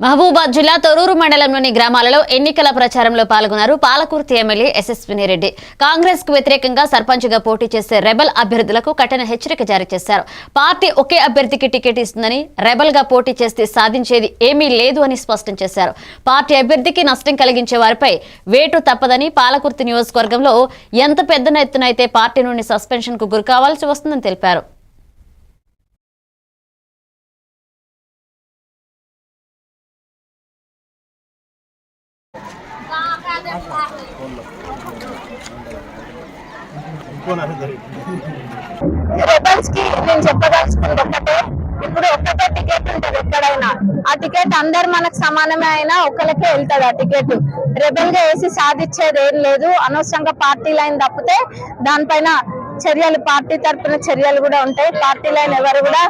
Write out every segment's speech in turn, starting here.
మహబూబాద్ జిల్లా తొరూరు మండలంలోని గ్రామాలలో ఎన్నికల ప్రచారంలో పాల్గొన్నారు పాలకుర్తి ఎమ్మెల్యే ఎస్ఎస్విని రెడ్డి కాంగ్రెస్కు వ్యతిరేకంగా సర్పంచ్గా పోటీ చేసే రెబల్ అభ్యర్థులకు కఠిన హెచ్చరిక జారీ చేశారు. పార్టీ ఒకే అభ్యర్థికి టికెట్ ఇస్తుందని రెబల్గా పోటీ చేస్తే సాధించేది ఏమీ లేదు అని స్పష్టం చేశారు. పార్టీ అభ్యర్థికి నష్టం కలిగించే వారిపై వేటు తప్పదని పాలకుర్తి నియోజకవర్గంలో ఎంత పెద్ద ఎత్తునైతే పార్టీ నుండి సస్పెన్షన్కు గురికావాల్సి వస్తుందని తెలిపారు. రెబల్స్కి నేను చెప్పదలుచుకుంది ఒక్కటే. ఇప్పుడు ఒక్కటే టికెట్ ఉంటది ఎక్కడైనా. ఆ టికెట్ అందరు మనకు సమానమే అయినా ఒకరికే వెళ్తాడు ఆ టికెట్ రెబల్గా వేసి సాధించేది ఏం లేదు. అనవసరంగా పార్టీ లైన్ తప్పితే దానిపైన చర్యలు పార్టీ తరపున చర్యలు కూడా ఉంటాయి. పార్టీ లైన్ ఎవరు కూడా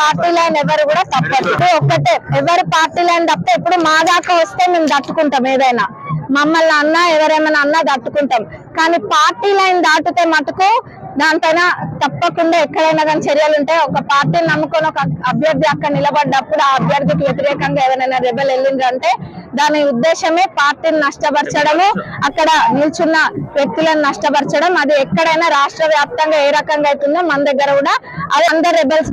పార్టీ లైన్ ఎవరు కూడా తప్పదు. ఒక్కటే. ఎవరు పార్టీ లైన్ తప్పితే ఇప్పుడు మా దాకా వస్తే మేము దట్టుకుంటాం ఏదైనా. మమ్మల్ని అన్నా ఎవరేమైనా అన్నా దట్టుకుంటాం కానీ పార్టీ లైన్ దాటితే మటుకు దానిపైన తప్పకుండా ఎక్కడైనా కానీ చర్యలు ఉంటాయి. ఒక పార్టీని నమ్ముకొని ఒక అభ్యర్థి అక్కడ నిలబడ్డప్పుడు ఆ అభ్యర్థికి వ్యతిరేకంగా ఎవరైనా రెబల్ వెళ్ళిండ్రంటే దాని ఉద్దేశమే పార్టీని నష్టపరచడము అక్కడ నిల్చున్న వ్యక్తులను నష్టపరచడం. అది ఎక్కడైనా రాష్ట్ర వ్యాప్తంగా ఏ రకంగా అవుతుందో మన దగ్గర కూడా అది అందరు రెబల్స్